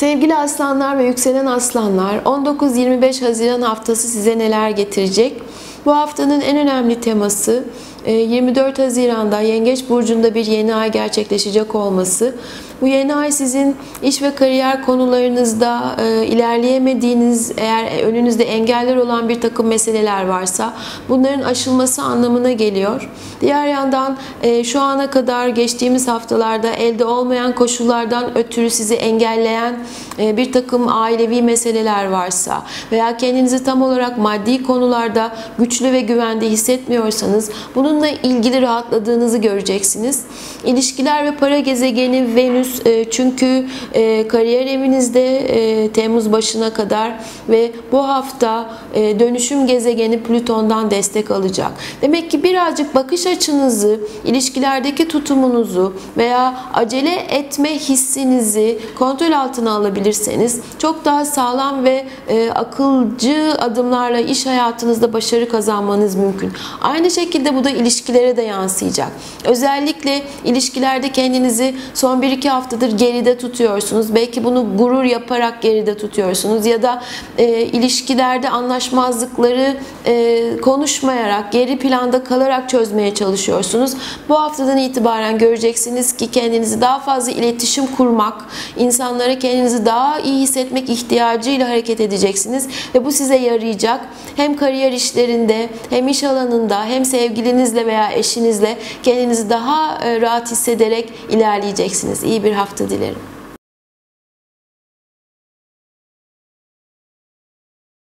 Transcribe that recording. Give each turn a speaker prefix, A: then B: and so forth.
A: Sevgili aslanlar ve yükselen aslanlar 19-25 Haziran haftası size neler getirecek? Bu haftanın en önemli teması 24 e, Haziran'da Yengeç Burcu'nda bir yeni ay gerçekleşecek olması. Bu yeni ay sizin iş ve kariyer konularınızda e, ilerleyemediğiniz, eğer önünüzde engeller olan bir takım meseleler varsa bunların aşılması anlamına geliyor. Diğer yandan e, şu ana kadar geçtiğimiz haftalarda elde olmayan koşullardan ötürü sizi engelleyen bir takım ailevi meseleler varsa veya kendinizi tam olarak maddi konularda güçlü ve güvende hissetmiyorsanız bunu Bununla ilgili rahatladığınızı göreceksiniz. İlişkiler ve para gezegeni Venüs e, çünkü e, kariyer evinizde e, Temmuz başına kadar ve bu hafta dönüşüm gezegeni Plüton'dan destek alacak. Demek ki birazcık bakış açınızı, ilişkilerdeki tutumunuzu veya acele etme hissinizi kontrol altına alabilirseniz çok daha sağlam ve akılcı adımlarla iş hayatınızda başarı kazanmanız mümkün. Aynı şekilde bu da ilişkilere de yansıyacak. Özellikle ilişkilerde kendinizi son 1-2 haftadır geride tutuyorsunuz. Belki bunu gurur yaparak geride tutuyorsunuz ya da e, ilişkilerde anlaşmazlıkları e, konuşmayarak, geri planda kalarak çözmeye çalışıyorsunuz. Bu haftadan itibaren göreceksiniz ki kendinizi daha fazla iletişim kurmak, insanlara kendinizi daha iyi hissetmek ihtiyacıyla hareket edeceksiniz ve bu size yarayacak. Hem kariyer işlerinde, hem iş alanında, hem sevgiliniz eşinizle veya eşinizle kendinizi daha e, rahat hissederek ilerleyeceksiniz. İyi bir hafta dilerim.